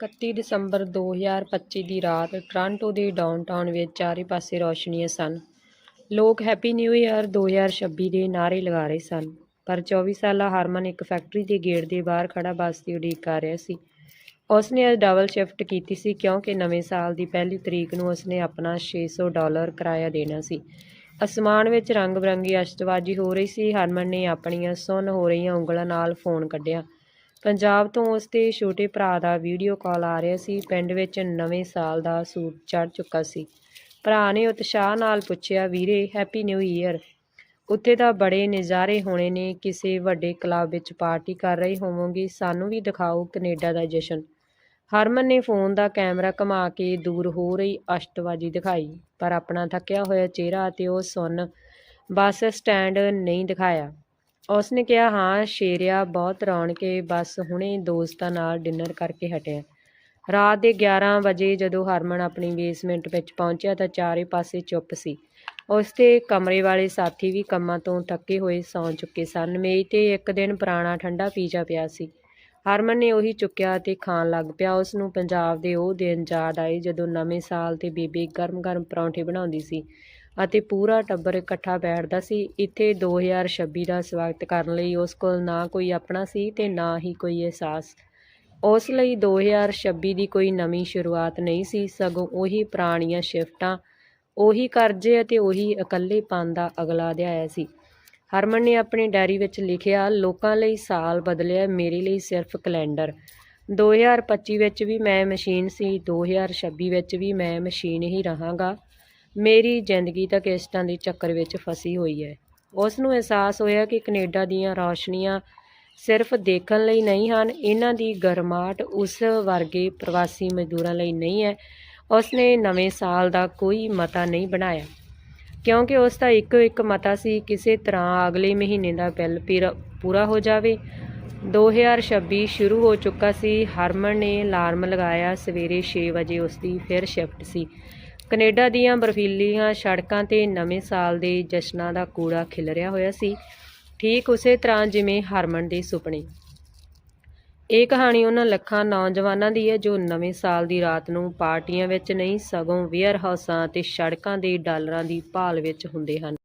31 ਦਸੰਬਰ 2025 ਦੀ ਰਾਤ ਟੋਰਾਂਟੋ ਦੇ ਡਾਊਨਟਾਊਨ ਵਿੱਚ ਚਾਰੇ ਪਾਸੇ ਰੌਸ਼ਨੀਆਂ ਸਨ। ਲੋਕ ਹੈਪੀ ਨਿਊ ਈਅਰ 2026 ਦੇ ਨਾਅਰੇ ਲਗਾ ਰਹੇ ਸਨ। ਪਰ 24 ਸਾਲਾ ਹਰਮਨ ਇੱਕ ਫੈਕਟਰੀ ਦੇ ਗੇਟ ਦੇ ਬਾਹਰ ਖੜਾ ਬੱਸ ਦੀ ਉਡੀਕ ਕਰ ਰਿਹਾ ਸੀ। ਉਸਨੇ ਅੱਜ ਡਬਲ ਸ਼ਿਫਟ ਕੀਤੀ ਸੀ ਕਿਉਂਕਿ ਨਵੇਂ ਸਾਲ ਦੀ ਪਹਿਲੀ ਤਰੀਕ ਨੂੰ ਉਸਨੇ ਆਪਣਾ 600 ਡਾਲਰ ਕਿਰਾਇਆ ਦੇਣਾ ਸੀ। ਅਸਮਾਨ ਵਿੱਚ ਰੰਗ ਬਰੰਗੀ ਅਸ਼ਤਬਾਜ਼ੀ ਹੋ ਰਹੀ ਸੀ। ਹਰਮਨ ਨੇ ਆਪਣੀਆਂ ਸੁੰਨ ਹੋ ਰਹੀਆਂ ਉਂਗਲਾਂ ਨਾਲ ਫੋਨ ਕੱਢਿਆ। ਪੰਜਾਬ ਤੋਂ ਉਸ ਦੇ ਛੋਟੇ ਭਰਾ ਦਾ ਵੀਡੀਓ ਕਾਲ ਆ ਰਿਹਾ ਸੀ। ਪਿੰਡ ਵਿੱਚ ਨਵੇਂ ਸਾਲ ਦਾ ਸੂਟ ਚੜ ਚੁੱਕਾ ਸੀ। ਭਰਾ ਨੇ ਉਤਸ਼ਾਹ ਨਾਲ ਪੁੱਛਿਆ, ਵੀਰੇ ਹੈਪੀ ਨਿਊ ਈਅਰ ਉੱਥੇ ਤਾਂ ਬੜੇ ਨਜ਼ਾਰੇ ਹੋਣੇ ਨੇ। ਕਿਸੇ ਵੱਡੇ ਕਲੱਬ ਵਿੱਚ ਪਾਰਟੀ ਕਰ ਰਹੀ ਹੋਵੋਗੇ। ਸਾਨੂੰ ਵੀ ਦਿਖਾਓ ਕੈਨੇਡਾ ਦਾ ਜਸ਼ਨ। ਹਰਮਨ ਨੇ ਫੋਨ ਦਾ ਕੈਮਰਾ ਘੁਮਾ ਕੇ ਦੂਰ ਹੋ ਰਹੀ ਅਸ਼ਤਬਾਜ਼ੀ ਦਿਖਾਈ, ਪਰ ਆਪਣਾ ਥੱਕਿਆ ਹੋਇਆ ਚਿਹਰਾ ਅਤੇ ਉਹ ਸੁੰਨ ਬੱਸ ਸਟੈਂਡ ਨਹੀਂ ਦਿਖਾਇਆ। ਉਸਨੇ ਕਿਹਾ, ਹਾਂ, ਸ਼ੇਰਿਆ, ਬਹੁਤ ਰੌਣਕੇ ਬਸ ਹੁਣੇ ਦੋਸਤਾਂ ਨਾਲ ਡਿਨਰ ਕਰਕੇ ਹਟਿਆ। ਰਾਤ ਦੇ 11 ਵਜੇ ਜਦੋਂ ਹਰਮਨ ਆਪਣੀ ਬੇਸਮੈਂਟ ਵਿੱਚ ਪਹੁੰਚਿਆ ਤਾਂ ਚਾਰੇ ਪਾਸੇ ਚੁੱਪ ਸੀ। ਉਸ ਦੇ ਕਮਰੇ ਵਾਲੇ ਸਾਥੀ ਵੀ ਕੰਮਾਂ ਤੋਂ ਥੱਕੇ ਹੋਏ ਸੌਂ ਚੁੱਕੇ ਸਨ। ਮੇਜ਼ ਤੇ ਇੱਕ ਦਿਨ ਪੁਰਾਣਾ ਠੰਡਾ ਪੀਜ਼ਾ ਪਿਆ ਸੀ। ਹਰਮਨ ਨੇ ਉਹੀ ਚੁੱਕਿਆ ਤੇ ਖਾਣ ਲੱਗ ਪਿਆ। ਉਸ ਨੂੰ ਪੰਜਾਬ ਦੇ ਉਹ ਦਿਨ ਯਾਦ ਆਏ ਜਦੋਂ ਨਵੇਂ ਸਾਲ ਤੇ ਬੀਬੀ ਗਰਮ-ਗਰਮ ਪਰੌਂਠੇ ਬਣਾਉਂਦੀ ਸੀ। ਅਤੇ ਪੂਰਾ ਟੱਬਰ ਇਕੱਠਾ ਬੈਠਦਾ ਸੀ। ਇੱਥੇ 2026 ਦਾ ਸਵਾਗਤ ਕਰਨ ਲਈ ਉਸ ਕੋਲ ਨਾ ਕੋਈ ਆਪਣਾ ਸੀ ਤੇ ਨਾ ਹੀ ਕੋਈ ਅਹਿਸਾਸ। ਉਸ ਲਈ 2026 ਦੀ ਕੋਈ ਨਵੀਂ ਸ਼ੁਰੂਆਤ ਨਹੀਂ ਸੀ। ਸਗੋਂ ਉਹੀ ਪੁਰਾਣੀਆਂ ਸ਼ਿਫਟਾਂ, ਉਹੀ ਕਰਜ਼ੇ ਅਤੇ ਉਹੀ ਇਕੱਲੇਪਨ ਦਾ ਅਗਲਾ ਅਧਿਆਇ ਸੀ। ਹਰਮਨ ਨੇ ਆਪਣੀ ਡਾਇਰੀ ਵਿੱਚ ਲਿਖਿਆ, ਲੋਕਾਂ ਲਈ ਸਾਲ ਬਦਲਿਆ, ਮੇਰੇ ਲਈ ਸਿਰਫ ਕੈਲੰਡਰ। 2025 ਵਿੱਚ ਵੀ ਮੈਂ ਮਸ਼ੀਨ ਸੀ 2026 ਵਿੱਚ ਵੀ ਮੈਂ ਮਸ਼ੀਨ ਹੀ ਰਹਾਂਗਾ। ਮੇਰੀ ਜ਼ਿੰਦਗੀ ਤਾਂ ਕਿਸ਼ਤਾਂ ਦੇ ਚੱਕਰ ਵਿੱਚ ਫਸੀ ਹੋਈ ਹੈ। ਉਸ ਨੂੰ ਅਹਿਸਾਸ ਹੋਇਆ ਕਿ ਕੈਨੇਡਾ ਦੀਆਂ ਰੌਸ਼ਨੀਆਂ ਸਿਰਫ ਦੇਖਣ ਲਈ ਨਹੀਂ ਹਨ, ਇਹਨਾਂ ਦੀ ਗਰਮਾਹਟ ਉਸ ਵਰਗੇ ਪ੍ਰਵਾਸੀ ਮਜ਼ਦੂਰਾਂ ਲਈ ਨਹੀਂ ਹੈ। ਉਸਨੇ ਨਵੇਂ ਸਾਲ ਦਾ ਕੋਈ ਮਤਾ ਨਹੀਂ ਬਣਾਇਆ, ਕਿਉਂਕਿ ਉਸ ਦਾ ਇੱਕੋ ਇੱਕ ਮਤਾ ਸੀ, ਕਿਸੇ ਤਰ੍ਹਾਂ ਅਗਲੇ ਮਹੀਨੇ ਦਾ ਬਿੱਲ ਪੀਰਾ- ਪੂਰਾ ਹੋ ਜਾਵੇ। 2026 ਸ਼ੁਰੂ ਹੋ ਚੁੱਕਾ ਸੀ। ਹਰਮਨ ਨੇ ਅਲਾਰਮ ਲਗਾਇਆ। ਸਵੇਰੇ 6 ਵਜੇ ਉਸ ਦੀ ਫਿਰ ਸ਼ਿਫਟ ਸੀ। ਕੈਨੇਡਾ ਦੀਆਂ ਬਰਫੀਲੀਆਂ ਸੜਕਾਂ ਤੇ ਨਵੇਂ ਸਾਲ ਦੇ ਜਸ਼ਨਾਂ ਦਾ ਕੂੜਾ ਖਿਲਰਿਆ ਹੋਇਆ ਸੀ। ਠੀਕ ਉਸੇ ਤਰ੍ਹਾਂ ਜਿਵੇਂ ਹਰਮਨ ਦੇ ਸੁਪਨੇ। ਇਹ ਕਹਾਣੀ ਉਹਨਾਂ ਲੱਖਾਂ ਨੌਜਵਾਨਾਂ ਦੀ ਹੈ ਜੋ ਨਵੇਂ ਸਾਲ ਦੀ ਰਾਤ ਨੂੰ ਪਾਰਟੀਆਂ ਵਿੱਚ ਨਹੀਂ, ਸਗੋਂ ਵੇਅਰ ਹਾਊਸਾਂ ਅਤੇ ਸੜਕਾਂ ਦੇ ਡਾਲਰਾਂ ਦੀ ਭਾਲ ਵਿੱਚ ਹੁੰਦੇ ਹਨ।